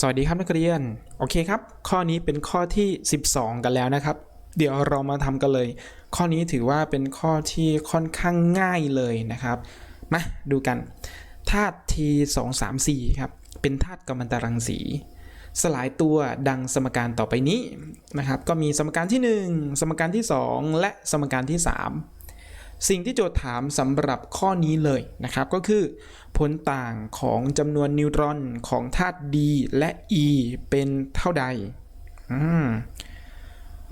สวัสดีครับนักเรียน โอเคครับ ข้อนี้เป็นข้อที่ 12 กันแล้วนะครับ เดี๋ยวเรามาทำกันเลย ข้อนี้ถือว่าเป็นข้อที่ค่อนข้างง่ายเลยนะครับ มาดูกันธาตุ T 2 3 4ครับ เป็นธาตุกัมมันตรังสี สลายตัวดังสมการต่อไปนี้นะครับ ก็มีสมการที่ 1 สมการที่ 2 และสมการที่ 3 สิ่งที่โจทย์ถามสำหรับข้อนี้เลยนะครับก็คือ ผลต่างของจำนวนนิวตรอนของธาตุ D และ E เป็นเท่าใดม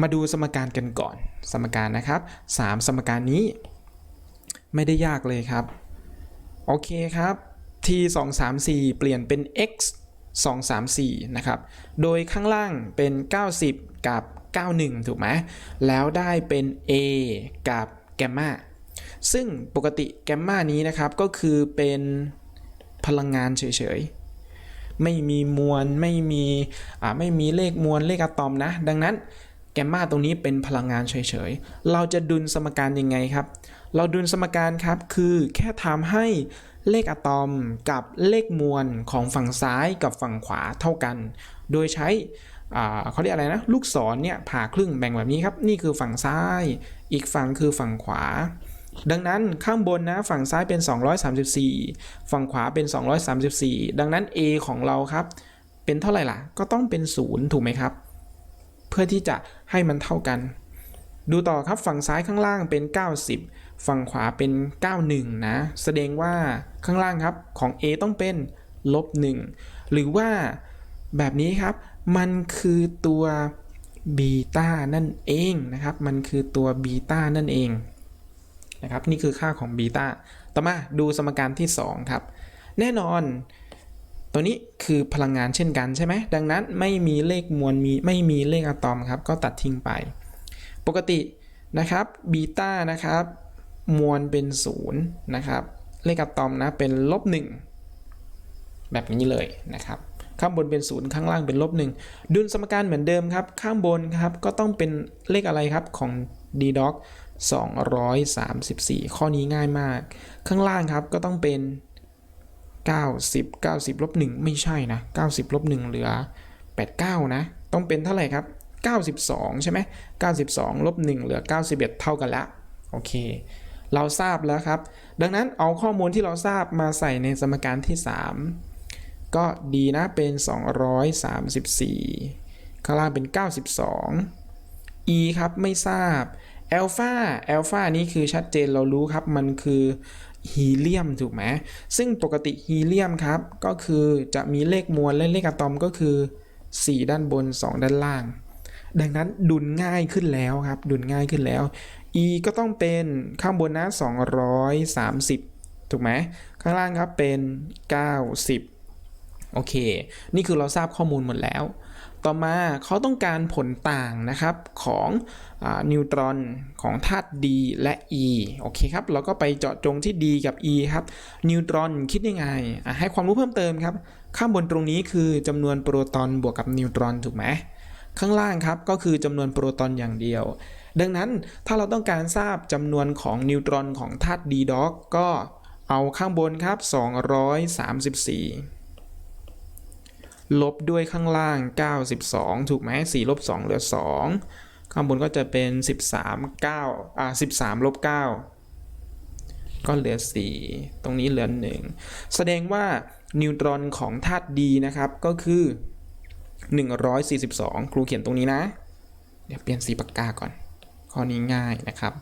มาดูสมการกันก่อน สมการนะครับ 3 สมการนี้ ไม่ได้ยากเลยครับ โอเคครับ t 2 3 4 เปลี่ยนเป็น x 2 3 4 นะครับ โดยข้างล่างเป็น 90 กับ 91 ถูกไหม แล้วได้เป็น a กับแกมมา ซึ่งปกติแกมมานี้นะครับก็คือเป็นพลังงานเฉยๆ ไม่มีมวลไม่มีอ่าไม่มีเลขมวลเลขอะตอมนะ ดังนั้นแกมมาตรงนี้เป็นพลังงานเฉยๆ เราจะดุลสมการยังไงครับ เราดุลสมการครับคือแค่ทำให้เลขอะตอมกับเลขมวลของฝั่งซ้ายกับฝั่งขวาเท่ากัน โดยใช้เขาเรียกอะไรนะ ลูกศรเนี่ยผ่าครึ่งแบ่งแบบนี้ครับ นี่คือฝั่งซ้าย อีกฝั่งคือฝั่งขวา ดังนั้นข้างบนนะฝั่งซ้ายเป็น 234 ฝั่งขวาเป็น 234 ดังนั้น a ของเราครับ เป็นเท่าไหร่ล่ะ ก็ต้องเป็น 0 ถูกไหมครับ เพื่อที่จะให้มันเท่ากัน ดูต่อครับฝั่งซ้ายข้างล่างเป็น 90 ฝั่งขวาเป็น 91 นะ แสดงว่าข้างล่างครับของ a ต้องเป็นลบ 1 หรือว่าแบบนี้ครับ มันคือตัวบีตานั่นเองนะครับ มันคือตัวบีตานั่นเอง นะครับ นี่คือค่าของบีตาต่อมาดูสมการที่ 2 ครับ แน่นอน ตัวนี้คือพลังงานเช่นกันใช่ไหม ดังนั้นไม่มีเลขมวลมีไม่มีเลขอะตอมครับ ก็ตัดทิ้งไป ปกตินะครับบีตานะครับ มวลเป็น0นะครับเลขอะตอมนะเป็นลบ1แบบนี้เลยนะครับข้างบนเป็น 0 ข้างล่างเป็นลบ1ดุลสมการเหมือนเดิมครับ ข้างบนครับก็ต้องเป็นเลขอะไรครับของ d d o c 234 ข้อนี้ง่ายมาก ข้างล่างครับก็ต้องเป็น 90 90ลบ1ไม่ใช่นะ 90ลบ1เหลือ 89 นะ ต้องเป็นเท่าไหร่ครับ 92 ใช่ไหม92ลบ1เหลือ 91 เท่ากันละโอเค เราทราบแล้วครับ ดังนั้นเอาข้อมูลที่เราทราบมาใส่ในสมการที่ 3 ก็ดีนะเป็น 234 ข้างล่างเป็น 92 e ครับ ไม่ทราบอลฟาอลฟานี้คือชัดเจนเรารู้ครับ มันคือฮีเลียมถูกไหมซึ่งปกติฮีเลียมครับ ก็คือจะมีเลขมวลและเลขอะตอมก็คือ 4 ด้านบน 2 ด้านล่าง ดังนั้นดุลง่ายขึ้นแล้วครับ ดุลง่ายขึ้นแล้ว e ก็ต้องเป็นข้างบนนะ 230 ถูกไหมข้างล่างครับเป็น 90 โอเค นี่คือเราทราบข้อมูลหมดแล้ว ต่อมาเขาต้องการผลต่างนะครับของอนิวตรอนของธาตุ D และ E โอเคครับ เราก็ไปเจาะจงที่ D กับ E ครับ นิวตรอนคิดยังไง ให้ความรู้เพิ่มเติมครับ ข้างบนตรงนี้คือจำนวนโปรตอนบวกกับนิวตรอนถูกไหม ข้างล่างครับก็คือจำนวนโปรตอนอย่างเดียว ดังนั้นถ้าเราต้องการทราบจำนวนของนิวตรอนของธาตุ D dog ก็เอาข้างบนครับ 234 ลบด้วยข้างล่าง 92 ถูกไหม4ลบ2เหลือ 2 ข้างบนก็จะเป็น 13 9อ่า13ลบ9 ก็เหลือ 4 ตรงนี้เหลือ 1 แสดงว่านิวตรอนของธาตุ D นะครับ ก็คือ 142 ครูเขียนตรงนี้นะ เดี๋ยวเปลี่ยนสีปากกาก่อน ข้อนี้ง่ายนะครับ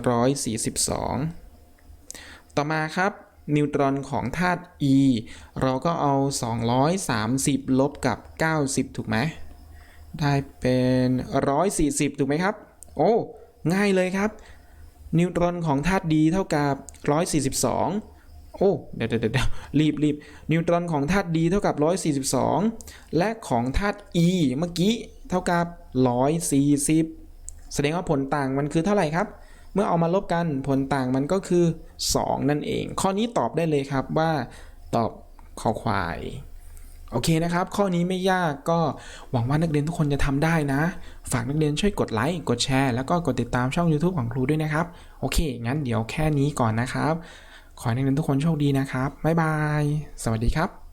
142 ต่อมาครับ นิวตรอนของธาตุ E เราก็เอา 230 ลบกับ 90 ถูกไหม ได้เป็น 140 ถูกไหมครับ โอ้ ง่ายเลยครับ นิวตรอนของธาตุ D เท่ากับ 142 โอ้ เดี๋ยวเดี๋ยวเดี๋ยวรีบรีบนิวตรอนของธาตุ D เท่ากับ 142 และของธาตุ E เมื่อกี้เท่ากับ 140 แสดงว่าผลต่างมันคือเท่าไหร่ครับ เมื่อเอามาลบกันผลต่างมันก็คือ 2 นั่นเอง ข้อนี้ตอบได้เลยครับว่าตอบขอควาย โอเคนะครับ ข้อนี้ไม่ยากก็หวังว่านักเรียนทุกคนจะทำได้นะ ฝากนักเรียนช่วยกดไลค์ กดแชร์ แล้วก็กดติดตามช่อง YouTube ของครูด้วยนะครับ โอเค งั้นเดี๋ยวแค่นี้ก่อนนะครับ ขอให้นักเรียนทุกคนโชคดีนะครับ บ๊ายบาย สวัสดีครับ